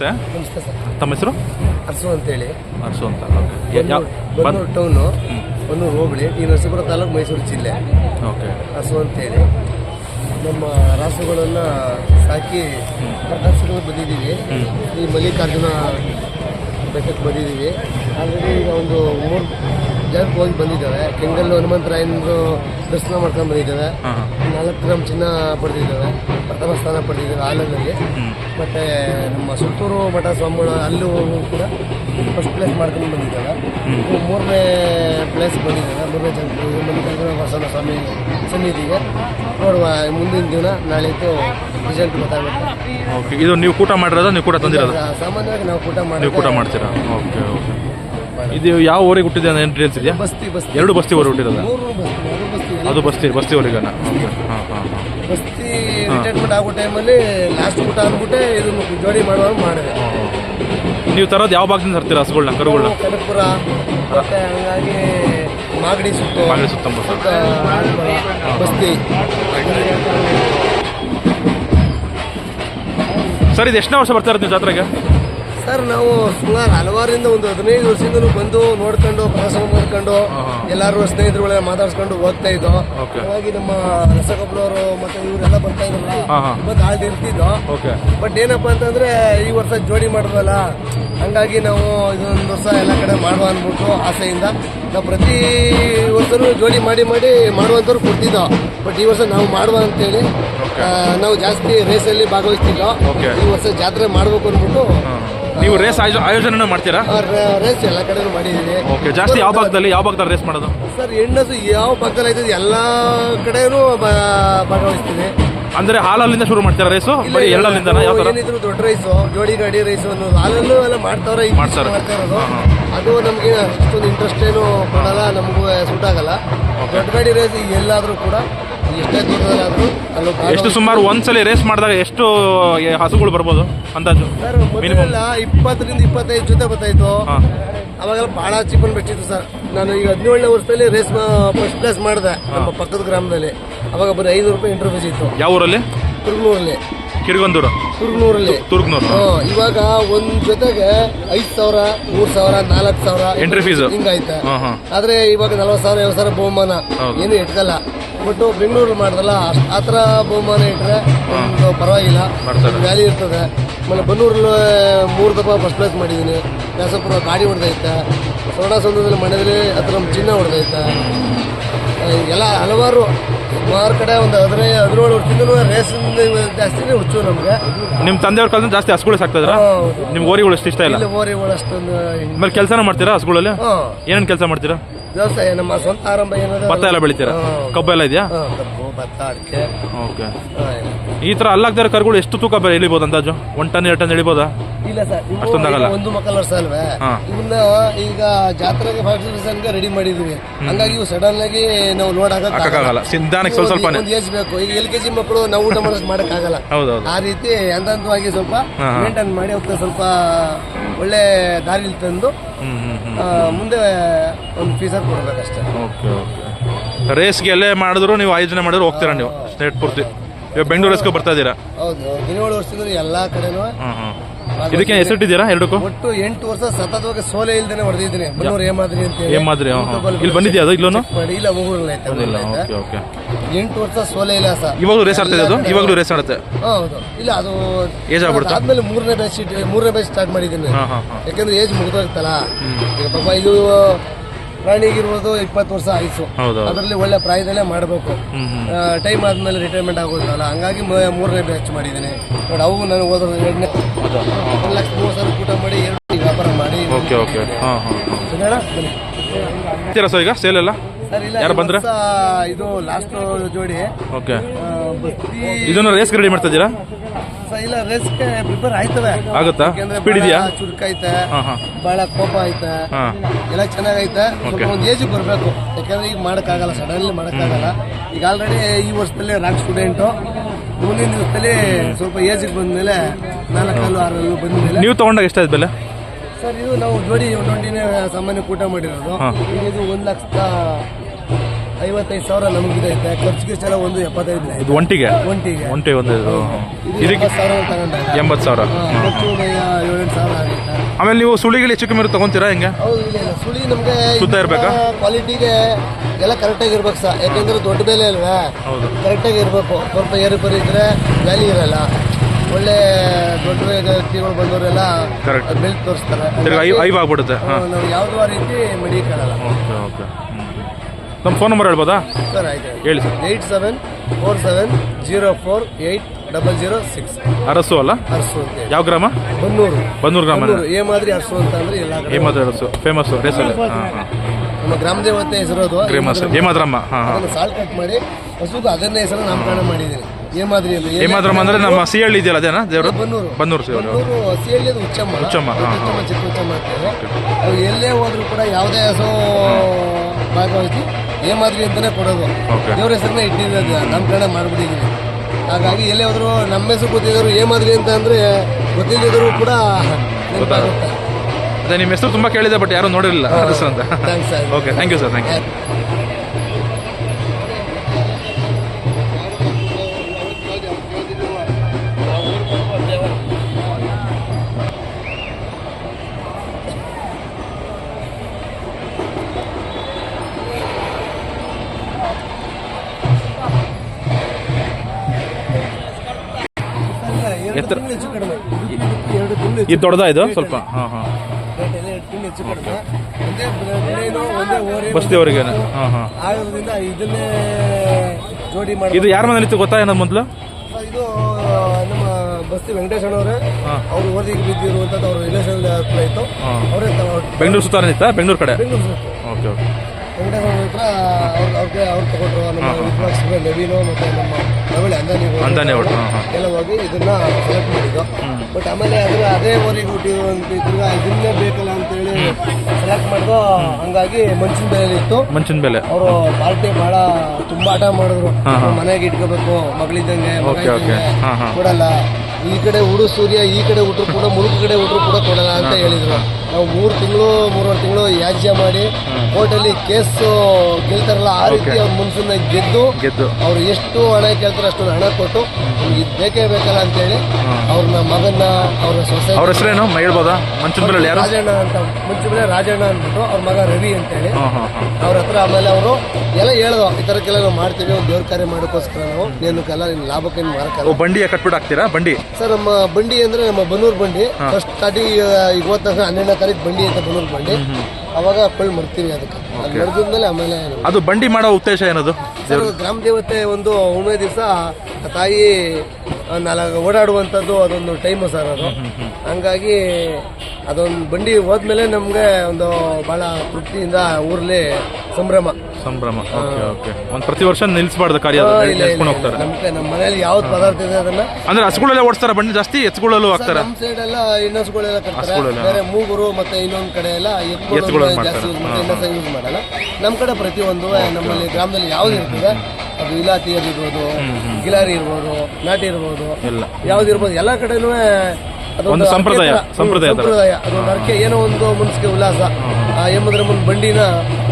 ನಮಸ್ತೆ. ನಮಸ್ತೆ ಸರ್. ತಮ್ಮ ಹೆಸರು? ಅರಸು ಅಂತೇಳಿ. ಅರ್ಸು ಅಂತ ಓಕೆ. ಯಾವ ಬನ್ನೂರು ಬನ್ನೂರು ಟೌನು ಬನ್ನೂರು ಹೋಬಳಿ ಈ ನರಸೀಪುರ ತಾಲೂಕು ಮೈಸೂರು ಜಿಲ್ಲೆ. ಓಕೆ. ಹಸು ಅಂತೇಳಿ. ನಮ್ಮ ರಾಸುಗಳನ್ನು ಸಾಕಿ ಪ್ರದರ್ಶನಕ್ಕೆ ಬಂದಿದ್ದೀವಿ. ಈ ಮಲ್ಲಿಕಾರ್ಜುನ ಬೆಟ್ಟಕ್ಕೆ ಬಂದಿದ್ದೀವಿ. ಆಲ್ರೆಡಿ ಈಗ ಒಂದು ಮೂರು ಜಾಗಕ್ಕೆ ಹೋಗಿ ಬಂದಿದ್ದಾವೆ ಕೆಂಗಲ್ಲು ಹನುಮಂತರಾಯನರು ದರ್ಶನ ಮಾಡ್ಕೊಂಡು ಬಂದಿದ್ದಾವೆ ನಾಲ್ಕು ಗ್ರಾಮ್ ಚಿನ್ನ ಪಡೆದಿದ್ದಾವೆ ಪ್ರಥಮ ಸ್ಥಾನ ಪಡೆದಿದ್ದಾವೆ ಹಾಲಲ್ಲಿ ಮತ್ತು ನಮ್ಮ ಸುತ್ತೂರು ಮಠ ಸ್ವಾಮಿಗಳು ಅಲ್ಲೂ ಕೂಡ ಫಸ್ಟ್ ಪ್ಲೇಸ್ ಮಾಡ್ಕೊಂಡು ಬಂದಿದ್ದಾವೆ ಮೂರನೇ ಪ್ಲೇಸ್ ಬಂದಿದ್ದಾವೆ ಮೂರನೇ ಮಲ್ಲಿಕಾರ್ಜುನ ವಾಸನ ಸ್ವಾಮಿ ಸನ್ನಿಧಿಗೆ ನೋಡುವ ಮುಂದಿನ ದಿನ ನಾಳಿದ್ದು ರಿಸಲ್ಟ್ ಗೊತ್ತಾಗುತ್ತೆ. ಓಕೆ ಇದು ನೀವು ಕೂಟ ಮಾಡಿರೋದು? ನೀವು ಕೂಡ ತಂದಿರೋದು? ಸಾಮಾನ್ಯವಾಗಿ ನಾವು ಊಟ ಮಾಡಿ ಕೂಟ ಮಾಡ್ತೀರಾ? ಓಕೆ ಓಕೆ ಇದು ಯಾವ ಊರಿಗೆ ಹುಟ್ಟಿದೆ ಅಂತ ಏನು ಡೀಟೇಲ್ಸ್ ಇದೆಯಾ? ಬಸ್ತಿ ಬಸ್ತಿ. ಎರಡು ಬಸ್ತಿ ಊರು ಹುಟ್ಟಿರೋದು? ಮೂರು ಬಸ್ತಿ ಅದು ಬಸ್ತಿ. ಅದು ಬಸ್ತಿ ಬಸ್ತಿ ಊರಿಗನ? ಓಕೆ. ಹಾಂ ಹಾಂ ಬಸ್ತಿ ರಿಟೈರ್ಮೆಂಟ್ ಆಗೋ ಟೈಮಲ್ಲಿ ಲಾಸ್ಟ್ ಊಟ ಅಂದ್ಬಿಟ್ಟೆ ಇದು ಜೋಡಿ ಮಾಡುವಾಗ ಮಾಡಿದೆ. ನೀವು ತರೋದು ಯಾವ ಭಾಗದಿಂದ ತರ್ತೀರಾ ಹಸುಗಳನ್ನ ಕರುಗಳನ್ನ ಕನಕಪುರ ಮತ್ತೆ ಹಂಗಾಗಿ ಮಾಗಡಿ ಸುತ್ತ ಮಾಗಡಿ ಸುತ್ತಮುತ್ತ. ಸುತ್ತ ಬಸ್ತಿ. ಸರ್ ಇದು ಎಷ್ಟನೇ ವರ್ಷ ಬರ್ತಾ ಇರೋದು ನೀವು ಜಾತ್ರೆಗೆ? ಸರ್ ನಾವು ಸುಮಾರು ಹಲವಾರಿಂದ ಒಂದು ಹದಿನೈದು ವರ್ಷದಿಂದ ಬಂದು ನೋಡ್ಕೊಂಡು ಪ್ರವಾಸ ಮಾಡ್ಕೊಂಡು ಎಲ್ಲರೂ ಸ್ನೇಹಿತರುಗಳೆಲ್ಲ ಮಾತಾಡ್ಸ್ಕೊಂಡು ಹೋಗ್ತಾ ಇದ್ದೋ ಹಾಗಾಗಿ ನಮ್ಮ ರಸಗೊಬ್ಬರವರು ಮತ್ತೆ ಇವರೆಲ್ಲ ಬರ್ತಾ ಇದ್ರಲ್ಲ ಮತ್ತೆ ಆಳ್ದು ಇರ್ತಿದ್ದೋ ಓಕೆ. ಬಟ್ ಏನಪ್ಪಾ ಅಂತಂದ್ರೆ ಈ ವರ್ಷ ಜೋಡಿ ಮಾಡಿದ್ವಲ್ಲ ಹಂಗಾಗಿ ನಾವು ಇದೊಂದು ವರ್ಷ ಎಲ್ಲ ಕಡೆ ಮಾಡುವ ಅಂದ್ಬಿಟ್ಟು ಆಸೆಯಿಂದ ನಾವು ಪ್ರತಿ ವರ್ಷನೂ ಜೋಡಿ ಮಾಡಿ ಮಾಡಿ ಮಾಡುವಂಥವ್ರು ಕೊಡ್ತಿದ್ದೋ ಬಟ್ ಈ ವರ್ಷ ನಾವು ಮಾಡುವ ಅಂತೇಳಿ ನಾವು ಜಾಸ್ತಿ ರೇಸಲ್ಲಿ ಭಾಗವಹಿಸ್ತಿದ್ದೋ. ಈ ವರ್ಷ ಜಾತ್ರೆ ಮಾಡ್ಬೇಕು ಅಂದ್ಬಿಟ್ಟು ನೀವು ರೇಸ್ ಆಯೋ ಆಯೋಜನೆ ಮಾಡ್ತೀರಾ? ರೇಸ್ ಎಲ್ಲ ಕಡೆನೂ ಮಾಡಿದ್ದೀವಿ ಓಕೆ ಜಾಸ್ತಿ ಯಾವ ಭಾಗದಲ್ಲಿ ಯಾವ ಭಾಗದಲ್ಲಿ ರೇಸ್ ಮಾಡೋದು? ಸರ್ ಹೆಣ್ಣು ಯಾವ ಭಾಗದಲ್ಲಿ ಆಯ್ತದೆ ಎಲ್ಲ ಕಡೆನೂ ಭಾಗವಹಿಸ್ತೀನಿ. ಭಾಗವಹಿಸ್ತೀವಿ ಅಂದರೆ ಹಾಲಲ್ಲಿಂದ ಶುರು ಮಾಡ್ತೀರಾ ರೇಸು ಬರೀ ಎಳ್ಳಲ್ಲಿಂದನಾ ಯಾವ ಥರ ಏನಿದ್ರು ದೊಡ್ಡ ರೈಸು ಜೋಡಿ ಗಾಡಿ ರೈಸು ಅನ್ನೋದು ಹಾಲಲ್ಲೂ ಎಲ್ಲ ಮಾಡ್ತಾವ್ರೆ ಈಗ ಮಾಡ್ತಾರೆ. ಮಾಡ್ತಾ ಇರೋದು. ಅದು ನಮ್ಗೆ ಅಷ್ಟೊಂದು ಇಂಟ್ರೆಸ್ಟ್ ಏನು ಕೊಡಲ್ಲ ನಮಗೂ ಸೂಟ್ ಆಗಲ್ಲ. ದೊಡ್ಡ ಗಾಡಿ ರೈಸ್ ಈಗ ಎಲ್ಲಾದ್ರೂ ಕೂಡ ಎಷ್ಟೇ ದೂರದಲ್ಲಾದ್ರೂ ಅಲ್ಲೂ ಎಷ್ಟು ಸುಮಾರು ಒಂದ್ಸಲಿ ರೇಸ್ ಮಾಡಿದಾಗ ಎಷ್ಟು ಹಸುಗಳು ಬರ್ಬೋದು ಅಂದಾಜು? ಸರ್ ಮೊದಲೆಲ್ಲ ಇಪ್ಪತ್ತರಿಂದ ಇಪ್ಪತ್ತೈದು ಜೊತೆ ಬರ್ತಾಯಿತ್ತು ಅವಾಗೆಲ್ಲ ಭಾಳ ಚಿಪ್ಪನ್ ಬೆಚ್ಚಿತ್ತು ಸರ್. ನಾನು ಈಗ ಹದಿನೇಳನೇ ವರ್ಷದಲ್ಲಿ ರೇಸ್ ಫಸ್ಟ್ ಪ್ಲೇಸ್ ಮಾಡಿದೆ ನಮ್ಮ ಪಕ್ಕದ ಗ್ರಾಮದಲ್ಲಿ. ಅವಾಗ ಬರೀ ಐದು ರೂಪಾಯಿ ಇಂಟರ್ವ್ಯೂಸ್ ಇತ್ತು. ಯಾವ ಊರಲ್ಲಿ? ತುರ್ಗನೂರಲ್ಲಿ ಕಿರ್ಗಂದೂರು. ತುರ್ಗನೂರಲ್ಲಿ ತುರ್ಗನೂರು. ಇವಾಗ ಒಂದ್ ಜೊತೆಗೆ ಐದು ಸಾವಿರ ಮೂರ್ ಸಾವಿರ ನಾಲ್ಕು ಸಾವಿರ ಎಂಟ್ರಿ ಫೀಸ್ ಹಿಂಗಾಯ್ತು. ಆದ್ರೆ ಇವಾಗ ನಲ್ವತ್ತು ಸಾವಿರ ಐವತ್ತು ಸಾವಿರ ಬಹುಮಾನ. ಏನು ಇಟ್ಕಲ್ಲ. ಬಟ್ ಬೆಂಗಳೂರು ಮಾಡಿದ್ರಲ್ಲ ಅಷ್ಟ್- ಆ ಥರ ಬಹುಮಾನ ಇಟ್ಟರೆ ಒಂದು ಪರವಾಗಿಲ್ಲ. ಮಾಡ್ತಾರೆ. ವ್ಯಾಲ್ಯೂ ಇರ್ತದೆ. ಆಮೇಲೆ ಬನ್ನೂರಲ್ಲಿ ಮೂರು ದಪ್ಪ ಫಸ್ಟ್ ಪ್ಲೇಸ್ ಮಾಡಿದ್ದೀನಿ ವ್ಯಾಸಪುರ ಗಾಡಿ ಹೊಡೆದೈತೆ. ಸೋಡಾ ಸಂದದಲ್ಲಿ ಮನೆಯಲ್ಲಿ ಹತ್ರ ನಮ್ಮ ಚಿನ್ನ ಹೊಡೆದೈತೆ. ಎಲ್ಲ ಹಲವಾರು ಸುಮಾರು ಕಡೆ ಒಂದು ಹದಿನೈದು ಹದಿನೇಳು ವರ್ಷದಿಂದಲೂ ರೇಸ್ ಜಾಸ್ತಿನೇ ಹುಚ್ಚು ನಮಗೆ. ನಿಮ್ಮ ತಂದೆಯವ್ರ ಕಾಲದಿಂದ ಜಾಸ್ತಿ ಹಸುಗಳು ಸಾಕ್ತಿದ್ರ. ನಿಮ್ಗೆ ಓರಿಗಳು ಅಷ್ಟು ಇಷ್ಟ ಇಲ್ಲ? ಇಲ್ಲಿ ಓರಿಗಳು ಅಷ್ಟೊಂದು ಆಮೇಲೆ ಕೆಲಸನ ಮಾಡ್ತೀರಾ ಹಸುಗಳಲ್ಲಿ? ಹಾಂ. ಏನೇನು ಕೆಲಸ ಮಾಡ್ತೀರಾ? ವ್ಯವಸಾಯ ನಮ್ಮ ಸ್ವಂತ ಆರಂಭ ಏನದ ಭತ್ತ ಎಲ್ಲ ಬೆಳಿತೀರಾ. ಕಬ್ಬು ಎಲ್ಲ ಇದೆಯಾ? ಭತ್ತ ಅಡಿಕೆ ಓಕೆ ಈ ತರ ಅಲ್ಲಾಗ್ದಾರ ಕರ್ಗಳು ಎಷ್ಟು ತೂಕ ಬರ ಎಳಿಬೋದು ಅಂದಾಜು? ಒನ್ ಟನ್ ಎರಡು ಟನ್ ಇಲ್ಲ ಸರ್ ಇವು ಅಷ್ಟೊಂದಾಗಲ್ಲ. ಒಂದು ಮಕ್ಕಳ ವರ್ಷ ಅಲ್ವೇ. ಇವನ್ನ ಈಗ ಜಾತ್ರೆಗೆ ಫಾರ್ಟಿಫಿಕೇಶನ್ಗೆ ರೆಡಿ ಮಾಡಿದೀವಿ. ಹಂಗಾಗಿ ಇವು ಸಡನ್ ಆಗಿ ನಾವು ಲೋಡ್ ಹಾಕಕ್ಕಾಗಲ್ಲ. ನಿಧಾನಕ್ಕೆ ಸ್ವಲ್ಪ ಸ್ವಲ್ಪನೇ. ಒಂದು ಏಜ್ ಬೇಕು. ಈಗ ಎಲ್ ಕೆ ಜಿ ಮಕ್ಕಳು ನಾವು ಊಟ ಮಾಡಕ್ ಮಾಡಕ್ಕಾಗಲ್ಲ. ಹೌದೌದು. ಆ ರೀತಿ ಹಂತವಾಗಿ ಸ್ವಲ್ಪ. ಮೇಂಟೈನ್ ಮಾಡಿ ಅವಕ್ಕೆ ಸ್ವಲ್ಪ ಒಳ್ಳೆ ದಾರಿಲಿ ತಂದು ಮುಂದೆ ಒಂದು ಫೀಸರ್ ಕೊಡ್ಬೇಕಷ್ಟೇ. Okay okay. ರೇಸ್ಗೆ ಎಲ್ಲೇ ಮಾಡಿದ್ರು ನೀವು ಆಯೋಜನೆ ಮಾಡಿದ್ರು ಹೋಗ್ತೀರಾ ನೀವು? ಸ್ಟೇಟ್ ಪೂರ್ತಿ. ಇವಾಗ ಬೆಂಗಳೂರು ರೇಸ್ಗೆ ಬರ್ತಾ ಇದ್ದೀರಾ? ಹೌದು ಹದಿನೇಳು ವರ್ಷದಿಂದ ಎಲ್ಲ ಕಡೆನೂ ಇದಕ್ಕೆ ಹೆಸರಿಟ್ಟಿದ್ದೀರಾ ಎರಡಕ್ಕೂ? ಒಟ್ಟು ಎಂಟು ವರ್ಷ ಸತತವಾಗಿ ಸೋಲೆ ಇಲ್ದೇನೆ ಹೊಡೆದಿದ್ದೀನಿ. ಬನ್ನೂರು ಏಮಾದ್ರಿ ಅಂತ ಹೇಳಿ. ಏನ್ ಮಾದ್ರಿ ಹಾಂ. ಹಾಂ ಯೂಟ್ಯೂಬಲ್ಲಿ ಇಲ್ಲಿ ಬಂದಿದ್ಯಾ ಅದು ಇಲ್ಲೂ ಇಲ್ಲ ಊರಲ್ಲಿ ಇಲ್ಲ ಊರಲ್ಲಿ ಐತೆ. Okay okay. ಎಂಟು ವರ್ಷ ಸೋಲೆ ಇಲ್ಲ ಸರ್. ಇವಾಗಲೂ ರೇಸ್ ಆಡ್ತಾ ಇದೆ ಅದು ಇವಾಗಲೂ ರೇಸ್ ಆಡುತ್ತೆ? ಹೌದು. ಇಲ್ಲ ಅದು ಏಜ್ ಆಗ್ಬಿಡುತ್ತೆ? ಆದ್ಮೇಲೆ ಮೂರನೇ ಬ್ಯಾಚ್ ಮೂರನೇ ಬ್ಯಾಚ್ ಸ್ಟಾರ್ಟ್ ಮಾಡಿದ್ದೀನಿ. ಹಾಂ ಹಾಂ ಹಾಂ. ಯಾಕಂದ್ರೆ ಏಜ್ ಮುಗಿದೋಗ್ತಲ್ಲ ಈಗ ಪಾಪ ಇದು ಪ್ರಾಣಿಗಿರ್ಬೋದು ಇಪ್ಪತ್ತು ವರ್ಷ ಆಯ್ತು ಹೌದು ಅದರಲ್ಲಿ ಒಳ್ಳೆ ಪ್ರಾಯದಲ್ಲೇ ಮಾಡಬೇಕು. ಟೈಮ್ ಆದ್ಮೇಲೆ ರಿಟೈರ್ಮೆಂಟ್ ಆಗೋದಲ್ಲ ಹಂಗಾಗಿ ಮ- ಮೂರನೇ ಬ್ಯಾಚ್ ಮಾಡಿದ್ದೀನಿ. ಬಟ್ ಅವು ನಾನು ಓದೋದು ಎರಡನೇ. ಒಂದು ಲಕ್ಷ ಮೂರು ಸಾವಿರ ಊಟ ಮಾಡಿ ಎರಡು ವ್ಯಾಪಾರ ಮಾಡಿ. ಓಕೆ ಓಕೆ ಹಾಂ ಹಾಂ. ಸರಿನಾ? ಬನ್ನಿ. ಹಾಂ ಸೊ ಈಗ? ಸೇಲ್ ಎಲ್ಲ? ಯಾರು ಬಂದ್ರೆ? ಇದು ಲಾಸ್ಟ್ ಜೋಡಿ. ಓಕೆ ಇದನ್ನ ರೇಸ್ಗೆ ರೆಡಿ ಮಾಡ್ತಾ ಇದ್ದೀರಾ? ಸರ್ ಇಲ್ಲ ರೇಸ್ಗೆ ಪ್ರಿಪೇರ್ ಆಯ್ತವೆ. ಆಗುತ್ತಾ? ಸ್ಪೀಡ್ ಇದೆಯಾ? ಬಹಳ ಐತೆ ಬಹಳ ಕೋಪ ಐತೆ ಎಲ್ಲ ಚೆನ್ನಾಗೈತೆ. ಒಂದು ಏಜಿಗೆ ಬರಬೇಕು. ಯಾಕಂದ್ರೆ ಈಗ ಮಾಡೋಕ್ಕಾಗಲ್ಲ ಸಡನ್ಲಿ ಮಾಡೋಕ್ಕಾಗಲ್ಲ. ಈಗ ಆಲ್ರೆಡಿ ಈ ವರ್ಷದಲ್ಲಿ ರಾಕ್ ಸ್ಟೂಡೆಂಟು ಮುಂದಿನ ದಿವಸದಲ್ಲಿ ಸ್ವಲ್ಪ ಏಜಿಗೆ ಬಂದಮೇಲೆ ನಾಲ್ಕಲ್ಲೂ ಆರಲ್ಲೂ ಬಂದಮೇಲೆ ನೀವು ತಗೊಂಡಾಗ ಎಷ್ಟಾಯ್ತು ಬೆಲೆ? ಸರ್ ಇದು ನಾವು ಜೋಡಿ ಒಂದೊಂದಿನೇ ಸಾಮಾನ್ಯ ಕೂಟ ಮಾಡಿರೋದು. ಇದು ಒಂದು ಲಕ್ಷದ ಐವತ್ತೈದು ಸಾವಿರ ನಮಗಿದೆ ಖರ್ಚು ಗಿರ್ಚು ಎಲ್ಲ ಒಂದು ಎಪ್ಪತ್ತೈದು ಇದೆ. ಒಂಟಿಗೆ? ಒಂಟಿಗೆ. ಒಂಟಿ ಒಂದು ಇದು. ಇದು ಇದಕ್ಕೆ ಸಾವಿರ ತಗೊಂಡೆ ಎಂಬತ್ತು ಸಾವಿರ. ಖರ್ಚು ಒಂದು ಆಮೇಲೆ ನೀವು ಸುಳಿಗಳು ಹೆಚ್ಚು ಕಮ್ಮಿ ತಗೊಂತೀರಾ ಹೆಂಗೆ? ಹೌದು ಇಲ್ಲ ಇಲ್ಲ. ಸುಳಿ ನಮಗೆ ಸುತ್ತ ಇರಬೇಕಾ? ಕ್ವಾಲಿಟಿಗೆ ಎಲ್ಲ ಕರೆಕ್ಟಾಗಿ ಇರ್ಬೇಕು ಸರ್. ಯಾಕೆಂದ್ರೆ ದೊಡ್ಡ ಬೆಲೆ ಅಲ್ವಾ? ಕರೆಕ್ಟಾಗಿ ಇರಬೇಕು. ಸ್ವಲ್ಪ ಏರುಪೇರು ಇದ್ರೆ ವ್ಯಾಲಿ ಇರಲ್ಲ. ಒಳ್ಳೆ ದೊಡ್ಡ ವ್ಯಕ್ತಿಗಳು ಬಂದವರೆಲ್ಲ Correct. ಬೆಲ್ಟ್ ತೋರಿಸ್ತಾರೆ. ತಿರ್ಗಿ ಐ ಐವ್ ಆಗ್ಬಿಡುತ್ತೆ. ಹಾಂ. ನಾವು ಯಾವುದೋ ಆ ರೀತಿ ಮಡಿಕೊಳ್ಳಲ್ಲ ಓಕೆ ಓಕೆ. ನಮ್ಮ ಫೋನ್ ನಂಬರ್ ಹೇಳ್ಬೋದಾ? ಸರ್ ಆಯ್ತು ಹೇಳಿ sir. Eight seven four seven zero four eight double zero six. Arasu ಅಲ್ಲ? ಅರ್ಸು ಅಂತ ಯಾವ ಗ್ರಾಮ? ಬನ್ನೂರು. ಬನ್ನೂರು ಗ್ರಾಮ ಬನ್ನೂರು. ಏ ಮಾದರಿ ಅರ್ಸು ಅಂತ ಅಂದ್ರೆ ಎಲ್ಲ ಕಡೆ. ಹೇಮದ ಅರಸು. ಫೇಮಸ್ಸು ರೇಸಲ್ಲಿ. ಹಾಂ ಹಾಂ ನಮ್ಮ ಗ್ರಾಮ ದೇವತೆ ಹೆಸರು ಅದು. ಫೇಮಸ್ ಹೇಮಾದ್ರಮ್ಮ ಹಾಂ ಹಾಂ. ಅದನ್ನು ಸಾಲ್ ಕಟ್ ಮಾಡಿ ಹಸು ಅದನ್ನೇ ಹೆಸರು ನಾಮಕರಣ ಮಾಡಿದ್ದೀನಿ. ಏ ಮಾದರಿ ಅಂತ ಏನ್- ಹೇಮಾದ್ರಮ್ಮ ಅಂದ್ರೆ ನಮ್ಮ ಸಿ ಹಳ್ಳಿ ಇದೆಯಲ್ಲ ಅದೇನಾ? ದೇವರು ಬನ್ನೂರು. ಬನ್ನೂರು ಸಿ ಬನ್ನೂರು ಅದು ಉಚ್ಚಮ್ಮ. ಉಚ್ಚಮ್ಮ, ಹಾ, ಹಾ. ಉಚ್ಚಮ್ಮ ಚಿಕ್ಕ ಉಚ್ಚಮ್ಮ ಅಂತೇಳಿ ಅದು ಎಲ್ಲೇ ಹೋದ್ರು ಕೂಡ ಯಾವುದೇ ಹಸು ಭಾಗವಹಿಸಿ ಏ ಮಾದರಿ ಅಂತಾನೆ ಕೊಡೋದು. ಓಕೆ. ದೇವ್ರ ಹೆಸರನ್ನ ಇಟ್ಟಿರೋದು ಕಡೆ ಮಾಡ್ಬಿಟ್ಟಿದ್ದೀನಿ ಹಾಗಾಗಿ ಎಲ್ಲೇ ಹೋದ್ರು ನಮ್ಮ ಹೆಸರು ಗೊತ್ತಿದ್ರು ಏಮಾದ್ರಿ ಮಾದರಿ ಅಂತ ಅಂದ್ರೆ ಗೊತ್ತಿಲ್ಲದಿದ್ರು ಕೂಡ ಅದೇ ನಿಮ್ಮ ಹೆಸರು ತುಂಬ ಕೇಳಿದೆ ಬಟ್ ಯಾರೂ ನೋಡಿರಲಿಲ್ಲ. ಸರ್ ಅಂತ. Thanks okay thank you sir thank you ಇದು ದೊಡ್ಡದಾ ಇದು? ಸ್ವಲ್ಪ. ಹಾಂ ಹಾಂ ಬಸ್ತಿಯವರಿಗೆ ಹಾಂ ಹಾಂ. ಆಗೋದ್ರಿಂದ ಇದನ್ನೇ ಜೋಡಿ ಮಾಡಿ ಇದು ಯಾರ ಮನೇಲಿ ಗೊತ್ತಾ ಏನದು ಮೊದಲು? ಇದು ನಮ್ಮ ಬಸ್ತಿ ವೆಂಕಟೇಶ್ ಅಣ್ಣವ್ರೆ ಅವ್ರು ಓದಿಗೆ ಬಿದ್ದಿರುವಂಥದ್ದು ಅವ್ರ ರಿಲೇಷನ್ ಇತ್ತು? ಅವರೇ ಬೆಂಗಳೂರು ಸುತ್ತಾರ ಬೆಂಗಳೂರು ಕಡೆ? ಬೆಂಗಳೂರು. Okay okay. ವೆಂಕಟೇಶ್ ಅವ್ರ ಅವ್ರು ಅವ್ರಿಗೆ ಅವ್ರು ತಗೊಂಡ್ರು ನಮ್ಮ ವಿದ್ವಾಂಸರು ನವೀನು ಮತ್ತು ನಮ್ಮ ನವಳಿ ಅಂದಾನಿ ಅಂದಾನೆ ಎಲ್ಲ ಹೋಗಿ ಇದನ್ನ ಸೆಲೆಕ್ಟ್ ಮಾಡಿದ್ದು. ಬಟ್ ಆಮೇಲೆ ಅದ್ರ ಅದೇ ಊರಿಗೆ ಹುಟ್ಟಿದ್ರು ಅಂತ ತಿರ್ಗಾ ಇದನ್ನೇ ಬೇಕಲ್ಲ ಅಂತೇಳಿ ಸೆಲೆಕ್ಟ್ ಮಾಡಿದ್ರು ಹಂಗಾಗಿ ಮಂಚಿನ ಬೆಲೆ ಇತ್ತು. ಮಂಚಿನ ಬೆಲೆ. ಅವರು ಪಾರ್ಟಿ ಬಹಳ ತುಂಬಾ ಆಟ ಮಾಡಿದ್ರು. ಮನೆಗೆ ಇಟ್ಕೋಬೇಕು ಮಗಳಿದ್ದಂಗೆ ಮಗ ಇದ್ದಂಗೆ. ಕೊಡಲ್ಲ. ಈ ಕಡೆ ಹುಡು ಸೂರ್ಯ ಈ ಕಡೆ ಹುಟ್ಟರು ಕೂಡ ಮುಳುಗು ಕಡೆ ಹುಟ್ಟರು ಕೂಡ ಕೊಡಲ್ಲ ಅಂತ ಹೇಳಿದ್ರು. ನಾವು ಮೂರು ತಿಂಗಳು ಮೂರುವರೆ ತಿಂಗಳು ಯಾಜ್ಯ ಮಾಡಿ ಕೋರ್ಟಲ್ಲಿ ಕೇಸ್ ಗೆಲ್ತಾರಲ್ಲ ಆ ರೀತಿ ಅವ್ರ ಮುನ್ಸನ್ನ ಗೆದ್ದು ಗೆದ್ದು. ಅವ್ರು ಎಷ್ಟು ಹಣ ಕೇಳ್ತಾರೆ ಅಷ್ಟೊಂದು ಹಣ ಕೊಟ್ಟು ಇದು ಬೇಕೇ ಬೇಕಲ್ಲ ಅಂತೇಳಿ ಅವ್ರನ್ನ ಮಗನ್ನ ಅವ್ರ ಸೊಸೈಟಿ ಅವ್ರ ಹೆಸರೇನು? ಹೇಳ್ಬೋದಾ? ರಾಜಣ್ಣ ಅಂತ ಮುಂಚೆ ರಾಜಣ್ಣ ಅಂದ್ಬಿಟ್ಟು ಅವ್ರ ಮಗ ರವಿ ಅಂತ ಹೇಳಿ ಅವ್ರ ಹತ್ರ ಆಮೇಲೆ ಅವರು ಎಲ್ಲ ಹೇಳ್ದು ಈ ಥರಕ್ಕೆಲ್ಲ ನಾವು ಮಾಡ್ತೀವಿ ಒಂದು ದೇವ್ರ ಕಾರ್ಯ ಮಾಡೋಕ್ಕೋಸ್ಕರ ನಾವು ನಿನ್ನ ಲಾಭಕ್ಕೆ ಮಾರಕ್ಕಲ್ಲ ಓ ಬಂಡಿ ಕಟ್ಬಿಟ್ಟು ಹಾಕ್ತೀರಾ? ಬಂಡಿ? ಸರ್ ನಮ್ಮ ಬಂಡಿ ಅಂದ್ರೆ ನಮ್ಮ ಬನ್ನೂರು ಬಂಡಿ. ಫಸ್ಟ್ ಸ್ಟಾರ್ಟಿಂಗ್ ತಕ್ಷಣ ಹನ್ನೆರಡನೇ ತಾರೀಕು ಬಂಡಿ ಅಂತ ಬನ್ನೂರು ಬಂಡಿ. ಅವಾಗ ಕೊಳ್ಳಿ ಮರ್ತೀವಿ ಅದಕ್ಕೆ. ಅದು ಮರ್ದಿದ್ಮೇಲೆ ಆಮೇಲೆ ಅದು ಬಂಡಿ ಮಾಡೋ ಉದ್ದೇಶ ಏನದು? ಸರ್ ಗ್ರಾಮ ದೇವತೆ ಒಂದು ಹುಣ್ಣಿಮೆ ದಿವಸ ತಾಯಿ ನಾಲ್ಕು ಓಡಾಡುವಂಥದ್ದು ಅದೊಂದು ಟೈಮು ಸರ್ ಅದು. ಹಂಗಾಗಿ ಅದೊಂದು ಬಂಡಿ ಹೋದ್ಮೇಲೆ ನಮಗೆ ಒಂದು ಭಾಳ ತೃಪ್ತಿಯಿಂದ ಊರಲ್ಲಿ ಸಂಭ್ರಮ. ಸಂಭ್ರಮ. ಓಕೆ ಓಕೆ ಒಂದು ಪ್ರತಿ ವರ್ಷ ನಿಲ್ಲಿಸಬಾರ್ದು ಕಾರ್ಯ ಅದು. ಇಲ್ಲ, ಹೋಗ್ತಾರೆ. ನಮ್ಗೆ ನಮ್ಮ ಮನೇಲಿ ಯಾವ್ದು ಪದಾರ್ಥ ಇದೆ ಅದನ್ನ? ಅಂದ್ರೆ ಹಸುಗಳೆಲ್ಲ ಓಡಿಸ್ತಾರ ಬಂಡಿ ಜಾಸ್ತಿ ಎತ್ತುಗಳಲ್ಲೂ ಹಾಕ್ತಾರೆ. ನಮ್ಮ ಸೈಡ್ ಎಲ್ಲ ಇನ್ನೊಸ್ಗಳೆಲ್ಲ ಕಟ್ತಾರೆ. ಹಸುಗಳೆಲ್ಲ. ಬೇರೆ ಮೂಗರು ಮತ್ತೆ ಇನ್ನೊಂದ್ ಕಡೆ ಎಲ್ಲ ಎತ್ತುಗಳು ಎತ್ತುಗಳನ್ನ ಜಾಸ್ತಿ. ಯೂಸ್ ಮಾಡ್ತಾರೆ. ಯೂಸ್ ಮಾಡಲ್ಲ. ನಮ್ಮ ಕಡೆ ಪ್ರತಿಯೊಂದು ನಮ್ಮಲ್ಲಿ ಗ್ರಾಮದಲ್ಲಿ ಯಾವ್ದು ಇರ್ತದೆ? ಅದು ಇಲಾತಿ ಇರ್ಬೋದು ಗಿಲಾರಿ ಇರ್ಬೋದು ನಾಟಿ ಇರ್ಬೋದು ಎಲ್ಲ ಯಾವ್ದು ಇರ್ಬೋದು ಎಲ್ಲ ಕಡೆನೂ ಅದೊಂದು ಒಂದು ಸಂಪ್ರದಾಯ, ಸಂಪ್ರದಾಯ ತರ. ಸಂಪ್ರದಾಯ. ಅದೊಂದು ಅರ್ಕೆ ಏನೋ ಒಂದು ಮನಸ್ಸಿಗೆ ಉಲ್ಲಾಸ. ಆ ಎಮ್ಮದ್ರ ಮುಂದೆ ಬಂಡಿನ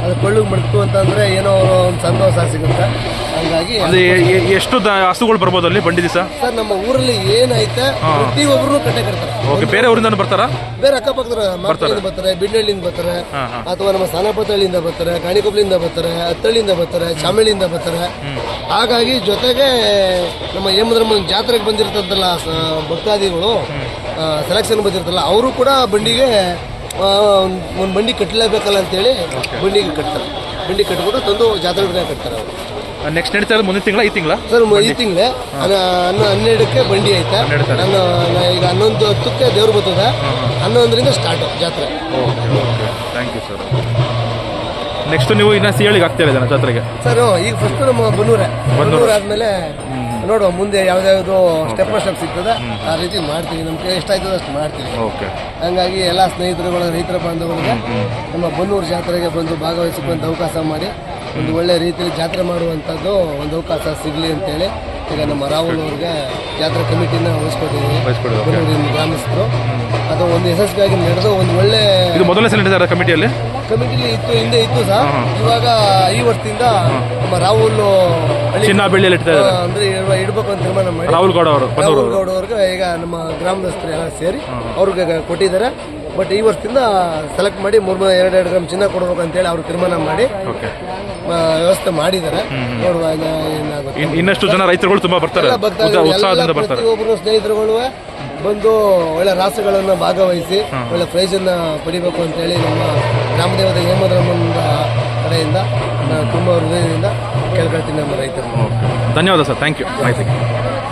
ಅದು ಕೊಳ್ಳು ಮಡ್ತು ಅಂತಂದ್ರೆ ಏನೋ ಒಂದು ಸಂತೋಷ ಸಿಗುತ್ತೆ. ಹಂಗಾಗಿ ಅದು ಎ- ಎ- ಎಷ್ಟು ದ- ಹಸುಗಳು ಬರ್ಬೋದು ಅಲ್ಲಿ ಬಂಡಿ ದಿವಸ? ಸರ್ ನಮ್ಮ ಊರಲ್ಲಿ ಏನೈತೆ ಪ್ರತಿಯೊಬ್ಬರು ಕಟ್ಟೆ ಕಟ್ತಾರೆ. ಓಕೆ ಬೇರೆ ಊರಿಂದ ಬರ್ತಾರ? ಬೇರೆ ಅಕ್ಕಪಕ್ಕದ ಮಕ್ಕಳಿಂದ ಬರ್ತಾರೆ. ಬಿಡ್ನಳ್ಳಿಯಿಂದ ಬರ್ತಾರೆ ಹಾಂ ಹಾಂ. ಅಥವಾ ನಮ್ಮ ಸಾನಪತಳ್ಳಿಯಿಂದ ಬರ್ತಾರೆ ಗಾಣಿಕೊಪ್ಲಿಂದ ಬರ್ತಾರೆ ಹತ್ತಳ್ಳಿಯಿಂದ ಬರ್ತಾರೆ ಚಾಮಳಿಯಿಂದ ಬರ್ತಾರೆ. ಹಾಗಾಗಿ ಜೊತೆಗೆ ನಮ್ಮ ಹೇಮದ್ರಮ್ಮನ ಜಾತ್ರೆಗೆ ಬಂದಿರ್ತಂತಲ್ಲ ಸ- ಭಕ್ತಾದಿಗಳು ಸೆಲೆಕ್ಷನ್ ಬಂದಿರ್ತಲ್ಲ ಅವರು ಕೂಡ ಬಂಡಿಗೆ ಒಂದು ಬಂಡಿ ಕಟ್ಟಲೇಬೇಕಲ್ಲ ಅಂತೇಳಿ ಬಂಡಿಗೆ ಕಟ್ತಾರೆ. ಬಂಡಿ ಕಟ್ಬಿಟ್ಟು ತಂದು ಜಾತ್ರೆಗೆ ಕಟ್ತಾರೆ ಅವರು. ನೆಕ್ಸ್ಟ್ ನಡೀತಾ ಇರೋದು ಮುಂದಿನ ತಿಂಗಳ ಈ ತಿಂಗಳ? ಸರ್ ಈ ತಿಂಗಳೇ? ಹನ್ನೆರಡಕ್ಕೆ ಬಂಡಿ ಐತೆ. ನಾನು ಈಗ ಹನ್ನೊಂದು ಹತ್ತಕ್ಕೆ ದೇವ್ರು ಬರ್ತದೆ. ಹನ್ನೊಂದರಿಂದ ಸ್ಟಾರ್ಟ್ ಜಾತ್ರೆ. ಥ್ಯಾಂಕ್ ಯು ಸರ್ ನೆಕ್ಸ್ಟ್ ನೀವು ಇನ್ನ ಸಿಹಳಿಗೆ ಆಗ್ತಾ ಇದ್ದಾನೆ ಜಾತ್ರೆಗೆ? ಸರ್ ಈಗ ಫಸ್ಟ್ ನಮ್ಮ ಬನ್ನೂರೇ. ಬನ್ನೂರು. ಆದ್ಮೇಲೆ ನೋಡುವ ಮುಂದೆ ಯಾವ್ದಾವ್ದು ಸ್ಟೆಪ್ ಬೈ ಸ್ಟೆಪ್ ಸಿಗ್ತದೆ. ಆ ರೀತಿ ಮಾಡ್ತೀವಿ. ನಮ್ಗೆ ಆಯ್ತದ ಅಷ್ಟು ಮಾಡ್ತೀವಿ. ಓಕೆ ಹಂಗಾಗಿ ಎಲ್ಲ ಸ್ನೇಹಿತರುಗಳು ರೈತರ ಬಾಂಧವರಿಗೆ ನಮ್ಮ ಬನ್ನೂರು ಜಾತ್ರೆಗೆ ಬಂದು ಭಾಗವಹಿಸಿಕೊಂಡು ಅವಕಾಶ ಮಾಡಿ ಒಂದು ಒಳ್ಳೆ ರೀತಿಯಲ್ಲಿ ಜಾತ್ರೆ ಮಾಡುವಂಥದ್ದು ಒಂದು ಅವಕಾಶ ಸಿಗಲಿ ಅಂತೇಳಿ ಈಗ ನಮ್ಮ ರಾಹುಲ್ ಅವ್ರಿಗೆ ಜಾತ್ರೆ ಕಮಿಟಿನ ವಹಿಸ್ಕೊಟ್ಟಿದ್ದೀವಿ. ಬನ್ನೂರಿನ ಗ್ರಾಮಸ್ಥರು. ಅದು ಒಂದು ಯಶಸ್ವಿಯಾಗಿ ನಡೆದು ಒಂದು ಒಳ್ಳೆ ಮೊದಲನೇ ಸಲ ಇಟ್ಟಿದ್ದಾರೆ ಕಮಿಟಿಯಲ್ಲಿ? ಕಮಿಟಿಲಿ ಇತ್ತು ಹಿಂದೆ ಇತ್ತು ಸರ್. ಇವಾಗ ಈ ವರ್ಷದಿಂದ ನಮ್ಮ ರಾಹುಲ್ ಹಳ್ಳಿ ಚಿನ್ನ ಬೆಳ್ಳಿಯಲ್ಲಿ ಇಟ್ಟಿದ್ದಾರೆ. ಆ, ಅಂದ್ರೆ ಇಡಬೇಕು ಇಡ್ಬೇಕು ಅಂತ ತೀರ್ಮಾನ ಮಾಡಿ. ರಾಹುಲ್ ಗೌಡ ಅವರು ಬನ್ನೂರು ರಾಹುಲ್ ಗೌಡ ಅವ್ರಿಗೆ ಈಗ ನಮ್ಮ ಗ್ರಾಮದಸ್ಥರು ಎಲ್ಲ ಸೇರಿ ಅವ್ರಿಗೆ ಕೊಟ್ಟಿದ್ದಾರೆ. ಬಟ್ ಈ ವರ್ಷದಿಂದ ಸೆಲೆಕ್ಟ್ ಮಾಡಿ ಮೂರು ಎರಡು ಎರಡು ಗ್ರಾಮ್ ಚಿನ್ನ ಕೊಡ್ಬೇಕು ಅಂತೇಳಿ ಅವ್ರು ತೀರ್ಮಾನ ಮಾಡಿ ಓಕೆ. ಆ, ವ್ಯವಸ್ಥೆ ಮಾಡಿದ್ದಾರೆ. ನೋಡುವ ಇನ್ನ ಏನಾಗುತ್ತೆ ಇನ್ ಇನ್ನಷ್ಟು ಜನ ರೈತರುಗಳು ತುಂಬಾ ಬರ್ತಾರೆ. ಎಲ್ಲ ಉತ್ಸಾಹ-. ಉತ್ಸಾಹದಿಂದ ಬರ್ತಾರೆ. ಪ್ರತಿಯೊಬ್ಬರು ಸ್ನೇಹಿತರುಗಳು ಬಂದು ಒಳ್ಳೆ ರಾಸಗಳನ್ನು ಭಾಗವಹಿಸಿ ಒಳ್ಳೆ ಪ್ರೈಸನ್ನು ಪಡಿಬೇಕು ಅಂತೇಳಿ ನಮ್ಮ ಗ್ರಾಮದೇವತೆ ಹೇಮದ್ರಮ್ಮನ ಕಡೆಯಿಂದ ನಾನು ತುಂಬ ಹೃದಯದಿಂದ ಕೇಳ್ಕೊಳ್ತೀನಿ ನಮ್ಮ ರೈತರು ಧನ್ಯವಾದ ಸರ್. ಥ್ಯಾಂಕ್ ಯು ಮಾಹಿತಿಗೆ